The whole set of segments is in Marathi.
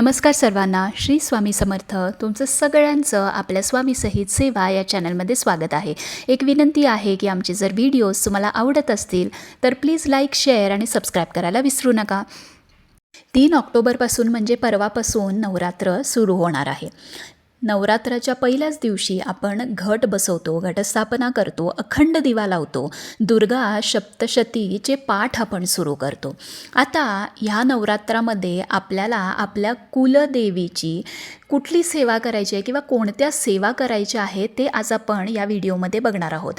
नमस्कार सर्वांना श्री स्वामी समर्थ. तुमचं सगळ्यांचं आपल्या स्वामी सहित सेवा या चॅनलमध्ये स्वागत आहे. एक विनंती आहे की आमचे जर व्हिडिओज तुम्हाला आवडत असतील तर प्लीज लाईक शेअर आणि सबस्क्राईब करायला विसरू नका. तीन ऑक्टोबरपासून म्हणजे परवापासून नवरात्र सुरू होणार आहे. नवरात्राच्या पहिल्याच दिवशी आपण घट बसवतो घटस्थापना करतो अखंड दिवा लावतो दुर्गा सप्तशतीचे पाठ आपण सुरू करतो. आता ह्या नवरात्रामध्ये आपल्याला आपल्या कुलदेवीची कुठली सेवा करायची आहे किंवा कोणत्या सेवा करायच्या आहेत ते आज आपण या व्हिडिओमध्ये बघणार आहोत.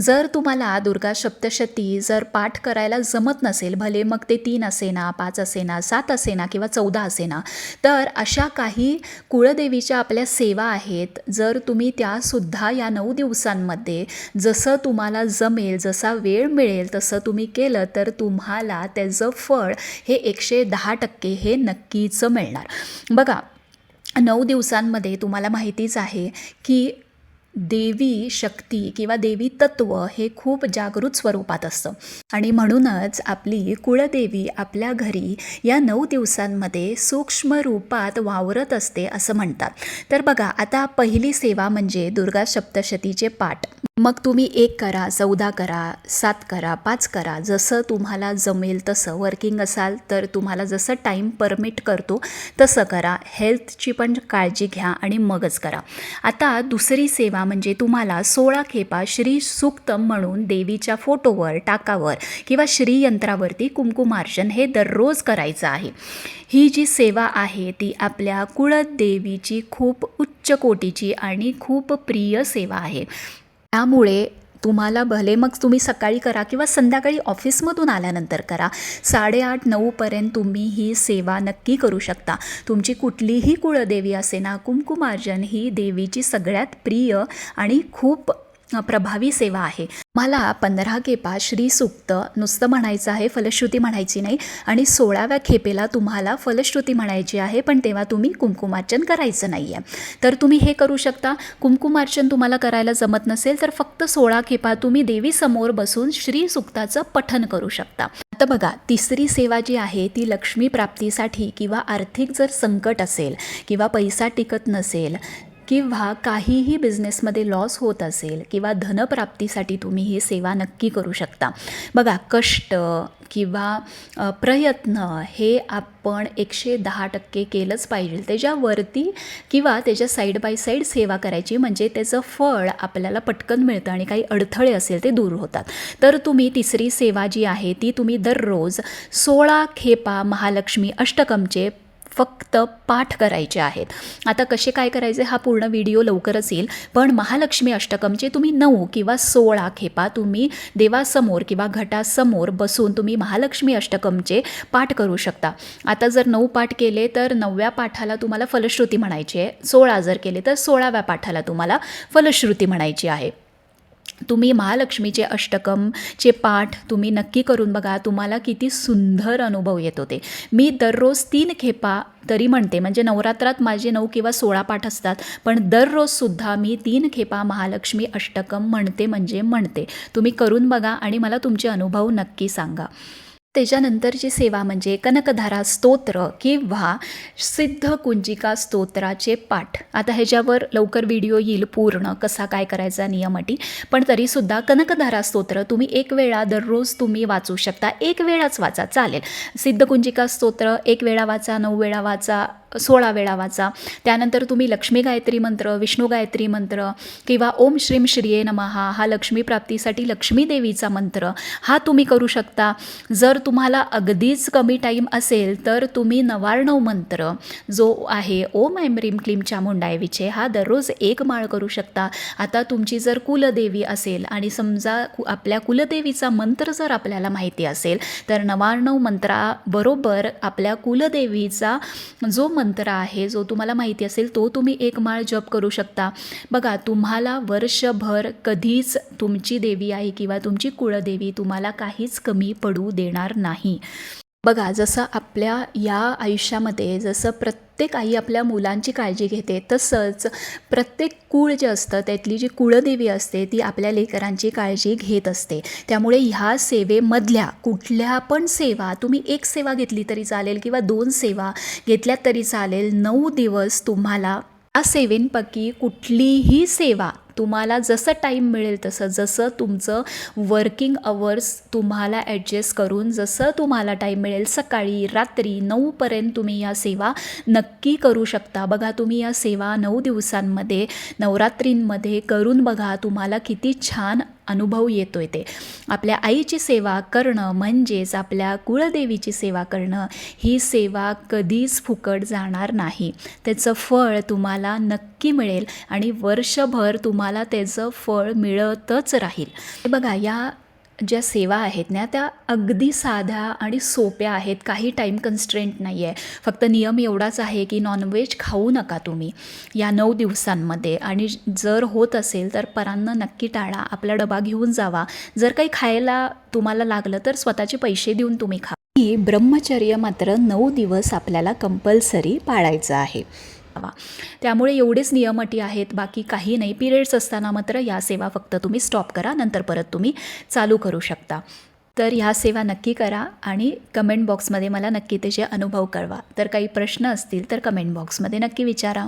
जर तुम्हाला दुर्गा सप्तशती जर पाठ करायला जमत नसेल भले मग ते तीन असेना पाच असेना सात असेना किंवा चौदा असेना तर अशा काही कुळदेवीच्या आपल्या सेवा आहेत जर तुम्ही त्यासुद्धा या नऊ दिवसांमध्ये जसं तुम्हाला जमेल जसा वेळ मिळेल तसं तुम्ही केलं तर तुम्हाला त्याचं फळ हे एकशे दहा टक्के हे नक्कीच मिळणार. बघा नऊ दिवसांमध्ये तुम्हाला माहितीच आहे की देवी शक्ती किंवा देवी तत्व हे खूप जागृत स्वरूपात असतं. आणि म्हणूनच आपली कुळदेवी आपल्या घरी या नऊ दिवसांमध्ये सूक्ष्म रूपात वावरत असते असं म्हणतात. तर बघा आता पहिली सेवा म्हणजे दुर्गा सप्तशतीचे पाठ. मग तुम्ही एक करा चौदा करा सात करा पाच करा. जसं तुम्हाला जमेल तसं. वर्किंग असाल तर तुम्हाला जसं टाईम परमिट करतो तसं करा. हेल्थची पण काळजी घ्या आणि मगच करा. आता दुसरी सेवा म्हणजे तुम्हाला सोळा खेपा श्री सुक्तम म्हणून देवीच्या फोटोवर टाकावर किंवा श्रीयंत्रावरती कुंकुमार्चन हे दररोज करायचं आहे. ही जी सेवा आहे ती आपल्या कुळदेवीची खूप उच्च कोटीची आणि खूप प्रिय सेवा आहे. त्यामुळे तुम्हाला भले मग तुम्ही सकाळी करा किंवा संध्याकाळी ऑफिसमधून आल्यानंतर करा. साडेआठ नऊपर्यंत तुम्ही ही सेवा नक्की करू शकता. तुमची कुठलीही कुळदेवी असे ना कुमकुमार्जन ही देवीची सगळ्यात प्रिय आणि खूप प्रभावी सेवा आहे. मला पंधरा खेपा श्रीसुक्त नुसतं म्हणायचं आहे फलश्रुती म्हणायची नाही आणि सोळाव्या खेपेला तुम्हाला फलश्रुती म्हणायची आहे पण तेव्हा तुम्ही कुंकुमार्चन करायचं नाही आहे तर तुम्ही हे करू शकता. कुंकुमार्चन तुम्हाला करायला जमत नसेल तर फक्त सोळा खेपा तुम्ही देवीसमोर बसून श्रीसुक्ताचं पठन करू शकता. आता बघा तिसरी सेवा जी आहे ती लक्ष्मी प्राप्तीसाठी किंवा आर्थिक जर संकट असेल किंवा पैसा टिकत नसेल किंवा काहीही बिझनेसमध्ये लॉस होत असेल किंवा धनप्राप्तीसाठी तुम्ही ही सेवा नक्की करू शकता. बघा कष्ट किंवा प्रयत्न हे आपण एकशे दहा टक्के केलंच पाहिजे. त्याच्यावरती किंवा त्याच्या साईड बाय साईड सेवा करायची म्हणजे त्याचं फळ आपल्याला पटकन मिळतं आणि काही अडथळे असेल ते दूर होतात. तर तुम्ही तिसरी सेवा जी आहे ती तुम्ही दररोज सोळा खेपा महालक्ष्मी अष्टकमचे फक्त पाठ करायचे आहेत. आता कसे काय करायचे? हा पूर्ण व्हिडिओ लवकरच येईल. पण महालक्ष्मी अष्टकमचे तुम्ही नऊ किंवा सोळा खेपा तुम्ही देवासमोर किंवा घटासमोर बसून तुम्ही महालक्ष्मी अष्टकमचे पाठ करू शकता. आता जर नऊ पाठ केले तर नवव्या पाठाला तुम्हाला फलश्रुती म्हणायची आहे. सोळा जर केले तर सोळाव्या पाठाला तुम्हाला फलश्रुती म्हणायची आहे. तुम्ही महालक्ष्मीचे अष्टकमचे पाठ तुम्ही नक्की करून बघा तुम्हाला किती सुंदर अनुभव येत होते. मी दररोज तीन खेपा तरी म्हणते म्हणजे नवरात्रात माझे नऊ किंवा सोळा पाठ असतात पण दररोजसुद्धा मी तीन खेपा महालक्ष्मी अष्टकम म्हणते म्हणजे म्हणते. तुम्ही करून बघा आणि मला तुमचे अनुभव नक्की सांगा. त्याच्यानंतरची सेवा म्हणजे कनकधारा स्तोत्र किंवा सिद्ध कुंजिका स्तोत्राचे पाठ. आता ह्याच्यावर लवकर व्हिडिओ येईल पूर्ण कसा काय करायचा नियम अटी. पण तरीसुद्धा कनकधारा स्तोत्र तुम्ही एक वेळा दररोज तुम्ही वाचू शकता. एक वेळाच वाचा चालेल. सिद्ध कुंजिका स्तोत्र एक वेळा वाचा नऊ वेळा वाचा सोळा वेळा वाचा. त्यानंतर तुम्ही लक्ष्मी गायत्री मंत्र विष्णू गायत्री मंत्र किंवा ओम श्रीम श्रिये नमहा हा लक्ष्मी प्राप्तीसाठी लक्ष्मी देवीचा मंत्र. हा तुम्ही करू शकता. जर तुम्हाला अगदीच कमी टाईम असेल तर तुम्ही नवार्णव मंत्र जो आहे ओम ऐम रीम क्लीम चामुंडायवीचे हा दररोज एक माळ करू शकता. आता तुमची जर कुलदेवी असेल आणि समजा कु- आपल्या कुलदेवीचा मंत्र जर आपल्याला माहिती असेल तर नवार्णव मंत्राबरोबर आपल्या कुलदेवीचा जो मंत्र आहे जो तुम्हाला माहिती असेल तो तुम्ही एक माळ जप करू शकता. बघा तुम्हाला वर्षभर कधीच तुमची देवी आहे किंवा तुमची कुळदेवी तुम्हाला काहीच कमी पडू देणार नाही. बघा जसं आपल्या या आयुष्यामध्ये जसं प्रत्येक आई आपल्या मुलांची काळजी घेते तसंच प्रत्येक कुळ जे असतं त्यातली जी कुळदेवी असते ती आपल्या लेकरांची काळजी घेत असते. त्यामुळे ह्या सेवेमधल्या कुठल्या पण सेवा तुम्ही एक सेवा घेतली तरी चालेल किंवा दोन सेवा घेतल्या तरी चालेल नऊ दिवस तुम्हाला या सेवेंपैकी कुठलीही सेवा तुम्हाला जसं टाईम मिळेल तसं जसं तुमचं वर्किंग अवर्स तुम्हाला ॲडजस्ट करून जसं तुम्हाला टाईम मिळेल सकाळी रात्री नऊपर्यंत तुम्ही या सेवा नक्की करू शकता. बघा तुम्ही या सेवा नऊ दिवसांमध्ये नवरात्रींमध्ये करून बघा तुम्हाला किती छान अनुभव येतो आहे ते. आपल्या आईची सेवा करणं म्हणजेच आपल्या कुळदेवीची सेवा करणं ही सेवा कधीच फुकट जाणार नाही. त्याचं फळ तुम्हाला नक्की मिळेल आणि वर्षभर तुम्हाला त्याचं फळ मिळतच राहील. बघा या ज्या सेवा आहेत ना त्या अगदी साध्या आणि सोप्या आहेत. काही टाईम कन्स्ट्रेंट नाही आहे फक्त नियम एवढाच आहे की नॉनव्हेज खाऊ नका तुम्ही या नऊ दिवसांमध्ये. आणि जर होत असेल तर परांना नक्की टाळा. आपला डबा घेऊन जावा. जर काही खायला तुम्हाला लागलं तर स्वतःचे पैसे देऊन तुम्ही खा. ब्रह्मचर्य मात्र नऊ दिवस आपल्याला कंपल्सरी पाळायचं आहे. वा. त्यामुळे एवढेच नियम अटी आहेत बाकी काही नाही. पिरियड्स असताना मात्र या सेवा फक्त तुम्ही स्टॉप करा नंतर परत तुम्ही चालू करू शकता. तर ह्या सेवा नक्की करा आणि कमेंट बॉक्समध्ये मला नक्की त्याचे अनुभव कळवा. तर काही प्रश्न असतील तर कमेंट बॉक्समध्ये नक्की विचारा.